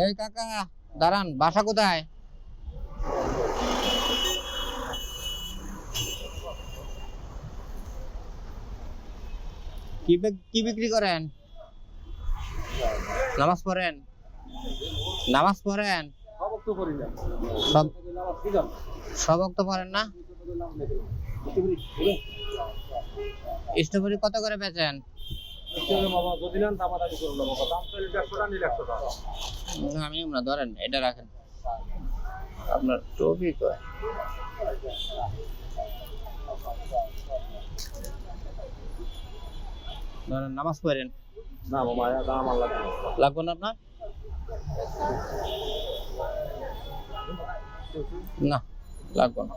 এই কাকা, দাঁড়ান, বাসা কোথায়? কি কি বিক্রি করেন? নামাজ পড়েন? নামাজ পড়েন? সব সবক তো পড়েন না? স্ট্রবেরি কত করে বেচেন? আমি না ধরেন এটা রাখেন। আপনার টপি কয়? ধরেন নামাজ পড়েন। না মামা দাম আমার লাগবে লাগবে না আপনার? না লাগবে না।